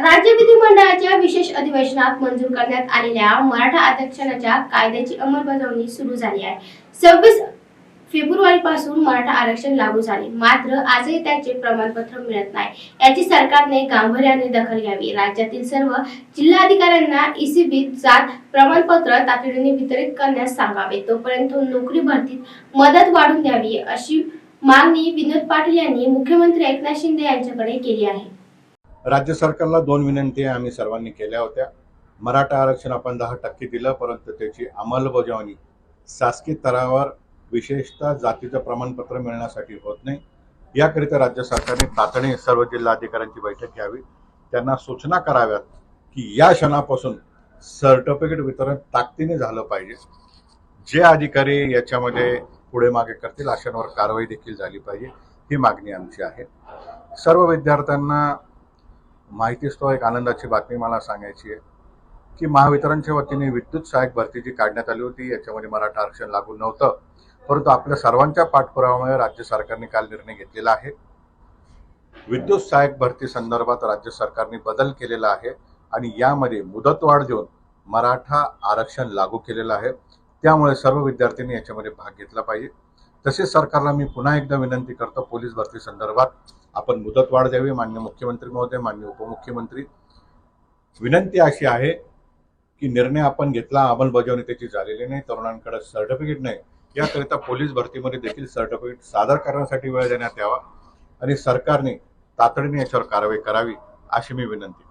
राज्य विधिमंडळाच्या विशेष अधिवेशनात मंजूर करण्यात आलेल्या मराठा आरक्षणाच्या कायद्याची अंमलबजावणी सुरू झाली आहे. सव्वीस फेब्रुवारी पासून मराठा आरक्षण लागू झाले. मात्र आजही त्याचे प्रमाणपत्र मिळत नाही. याची सरकारने गांभीर्याने दखल घ्यावी. राज्यातील सर्व जिल्हाधिकाऱ्यांना ईसीबीत जात प्रमाणपत्र तातडीने वितरित करण्यास सांगावे. तोपर्यंत नोकरी भरतीत मदत वाढून द्यावी अशी मागणी विनोद पाटील यांनी मुख्यमंत्री एकनाथ शिंदे यांच्याकडे केली आहे. राज्य सरकारला दोन विनंती आम्ही सर्वांनी केल्या होत्या. मराठा आरक्षण आपण दहा टक्के दिलं परंतु त्याची अंमलबजावणी शासकीय स्तरावर विशेषतः जातीचं प्रमाणपत्र मिळण्यासाठी होत नाही. याकरिता राज्य सरकारने तातडीने सर्व जिल्हाधिकाऱ्यांची बैठक घ्यावी. त्यांना सूचना कराव्यात की या क्षणापासून सर्टिफिकेट वितरण ताकदीने झालं पाहिजे. जे अधिकारी याच्यामध्ये पुढे मागे करतील अशांवर कारवाई देखील झाली पाहिजे ही मागणी आमची आहे. सर्व विद्यार्थ्यांना माहितीस्तव एक आनंदाची बातमी मला सांगायची आहे की महावितरणच्या वतीने विद्युत सहाय्यक भरती जी काढण्यात आली होती. याच्यामध्ये मराठा आरक्षण लागू नव्हतं. परंतु आपल्या सर्वांच्या पाठपुराव्यामुळे राज्य सरकारने काल निर्णय घेतलेला आहे. विद्युत सहाय्यक भरती संदर्भात राज्य सरकारने बदल केलेला आहे आणि यामध्ये मुदतवाढ देऊन मराठा आरक्षण लागू केलेलं आहे. त्यामुळे सर्व विद्यार्थ्यांनी याच्यामध्ये भाग घेतला पाहिजे. तसेच सरकारला मी पुन्हा एकदा विनंती करतो पोलीस भरती संदर्भात आपण मुदतवाढ द्यावी मान्य मुख्यमंत्री महोदय मान्य उपमुख्यमंत्री. विनंती अशी आहे की निर्णय आपण घेतला अंमलबजावणी त्याची झालेली नाही तरुणांकडे सर्टिफिकेट नाही. याकरिता पोलीस भरतीमध्ये देखील सर्टिफिकेट सादर करण्यासाठी वेळ देण्यात यावा आणि सरकारने तातडीने याच्यावर कारवाई करावी अशी मी विनंती